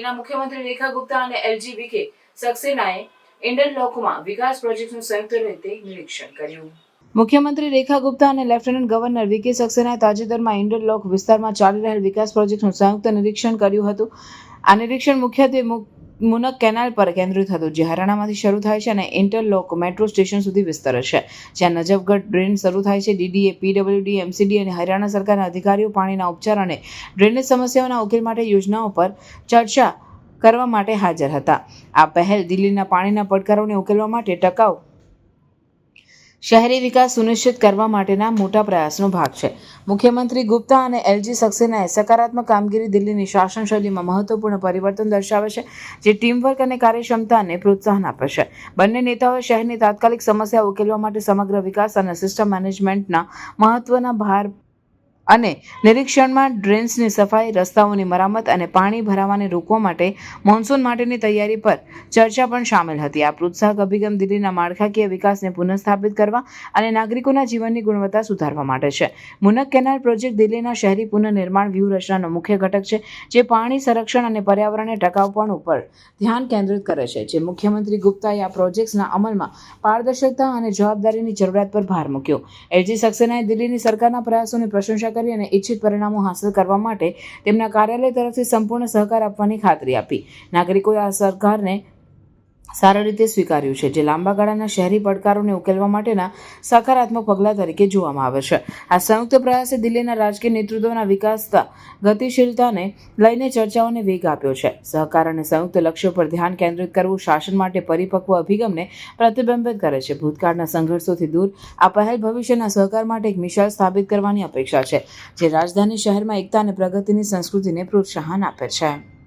દિલ્હીના મુખ્યમંત્રી રેખા ગુપ્તા અને એલજી વિકે સક્સેનાએ ઇન્ડરલોકમાં વિકાસ પ્રોજેક્ટનું સંયુક્ત રીતે નિરીક્ષણ કર્યું. મુખ્યમંત્રી રેખા ગુપ્તા અને લેફ્ટનન્ટ ગવર્નર વીકે સક્સેનાએ તાજેતરમાં ઇન્ડરલોક વિસ્તારમાં ચાલી રહેલ વિકાસ પ્રોજેક્ટનું સંયુક્ત નિરીક્ષણ કર્યું હતું. આ નિરીક્ષણ મુખ્યત્વે મુનક કેનાલ પર કેન્દ્રિત હતું, જે હરિયાણામાંથી શરૂ થાય છે અને ઇન્ટરલોક મેટ્રો સ્ટેશન સુધી વિસ્તરે છે. જ્યાં નજફગઢ ડ્રેન શરૂ થાય છે, ડીડીએ, પીડબ્લ્યુડી એમસીડી અને હરિયાણા સરકારના અધિકારીઓ પાણીના ઉપચાર અને ડ્રેનેજ સમસ્યાઓના ઉકેલ માટે યોજનાઓ પર ચર્ચા કરવા માટે હાજર હતા. આ પહેલ દિલ્હીના પાણીના પડકારોને ઉકેલવા માટે ટકાઉ શહેરી વિકાસ સુનિશ્ચિત કરવા માટેના મોટા પ્રયાસનો ભાગ છે. મુખ્યમંત્રી ગુપ્તા અને એલજી સક્સેનાએ સકારાત્મક કામગીરી દિલ્હીની શાસન શૈલીમાં મહત્વપૂર્ણ પરિવર્તન દર્શાવે છે, જે ટીમવર્ક અને કાર્યક્ષમતાને પ્રોત્સાહન આપે છે. બંને નેતાઓએ શહેરની તાત્કાલિક સમસ્યા ઉકેલવા માટે સમગ્ર વિકાસ અને સિસ્ટમ મેનેજમેન્ટના મહત્વના ભાર અને નિરીક્ષણમાં ડ્રેન્સની સફાઈ, રસ્તાઓની મરામત અને પાણી ભરાવાને રોકવા માટે મોન્સૂન માટેની તૈયારી પર ચર્ચા પણ સામેલ હતી. આ પ્રોત્સાહક અભિગમ દિલ્હીના માળખાકીય વિકાસને પુનઃસ્થાપિત કરવા અને નાગરિકોના જીવનની ગુણવત્તા સુધારવા માટે છે. મુનક કેનાલ પ્રોજેક્ટ દિલ્હીના શહેરી પુનઃનિર્માણ વ્યૂહરચનાનો મુખ્ય ઘટક છે, જે પાણી સંરક્ષણ અને પર્યાવરણને ટકાઉપણ ઉપર ધ્યાન કેન્દ્રિત કરે છે, જે મુખ્યમંત્રી ગુપ્તાએ આ પ્રોજેક્ટ્સના અમલમાં પારદર્શકતા અને જવાબદારીની જરૂરિયાત પર ભાર મૂક્યો. એલજી સક્સેનાએ દિલ્હીની સરકારના પ્રયાસોની પ્રશંસા કરી અને ઇચ્છિત પરિણામો હાંસલ કરવા માટે તેમના કાર્યાલય તરફથી સંપૂર્ણ સહકાર આપવાની ખાતરી આપી. નાગરિકોએ આ સરકારને સારા રીતે સ્વીકાર્યું છે, જે લાંબા ગાળાના શહેરી પડકારોને ઉકેલવા માટેના સકારાત્મક પગલાં તરીકે જોવામાં આવે છે. આ સંયુક્ત પ્રયાસે દિલ્હીના રાજકીય નેતૃત્વના વિકાસતા, ગતિશીલતાને લઈને ચર્ચાઓને વેગ આપ્યો છે. સહકાર અને સંયુક્ત લક્ષ્યો પર ધ્યાન કેન્દ્રિત કરવું શાસન માટે પરિપક્વ અભિગમને પ્રતિબિંબિત કરે છે. ભૂતકાળના સંઘર્ષોથી દૂર, આ પહેલ ભવિષ્યના સહકાર માટે એક મિશાલ સ્થાપિત કરવાની અપેક્ષા છે, જે રાજધાની શહેરમાં એકતા અને પ્રગતિની સંસ્કૃતિને પ્રોત્સાહન આપે છે.